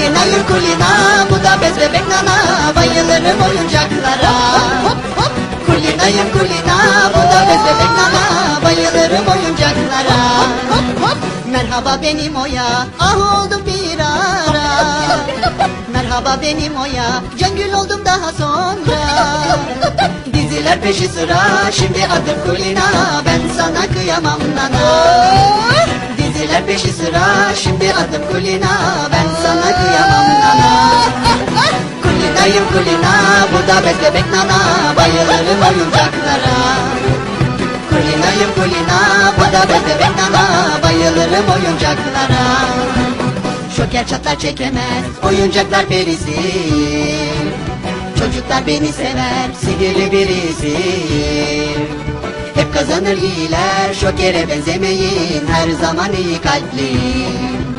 Kulinayım kulina bu da bez bebek nana Bayılırım oyuncaklara. Kulinayım kulina bu da bez bebek nana Bayılırım oyuncaklara. Merhaba benim oya ah oldum bir ara. Merhaba benim oya Cengül oldum daha sonra. Diziler peşi sıra şimdi adım kulina Ben sana kıyamam nana. Diziler peşi sıra şimdi adım kulina Ben sana Kulinayım kulina bu da bez bebek nana Bayılırım oyuncaklara. Kulinayım kulina bu da bez bebek nana Bayılırım oyuncaklara. Şoker çatlar çekemez oyuncaklar perisi. Çocuklar beni sever sinirli birisi. Hep kazanır iyiler şokere benzemeyin Her zaman iyi kalpli